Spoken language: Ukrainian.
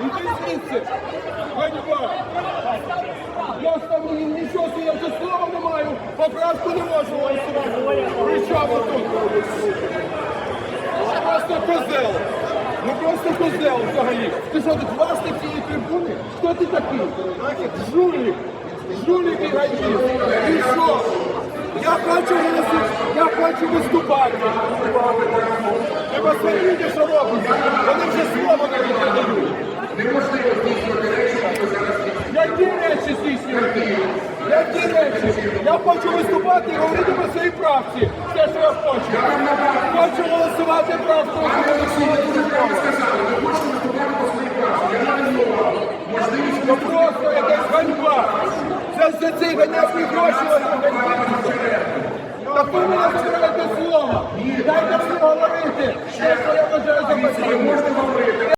Іди звідси! Ганьба! Я ні- нічого, я вже слова не маю, поправку не можу голосувати. Кричав отут. Просто козел. Ну просто козел взагалі. Ти що, тут власник цієї трибуни? Хто ти такий? Жулік. Жулік і гаїв. І що? Я хочу голосити, я хочу виступати. Посмотрите, що робиться. Вони вже навіть не дають. Неможливо здійснювати речі, які зараз. Які речі здійснювати? Які речі? Я хочу виступати і говорити про свої правці. Все, що я хочу. Хочу голосувати правку. Це просто якась ганьба. Це за ці ганябні гроші. Так ви мене забираєте слово. Дайте мені говорити. Ще раз запитання.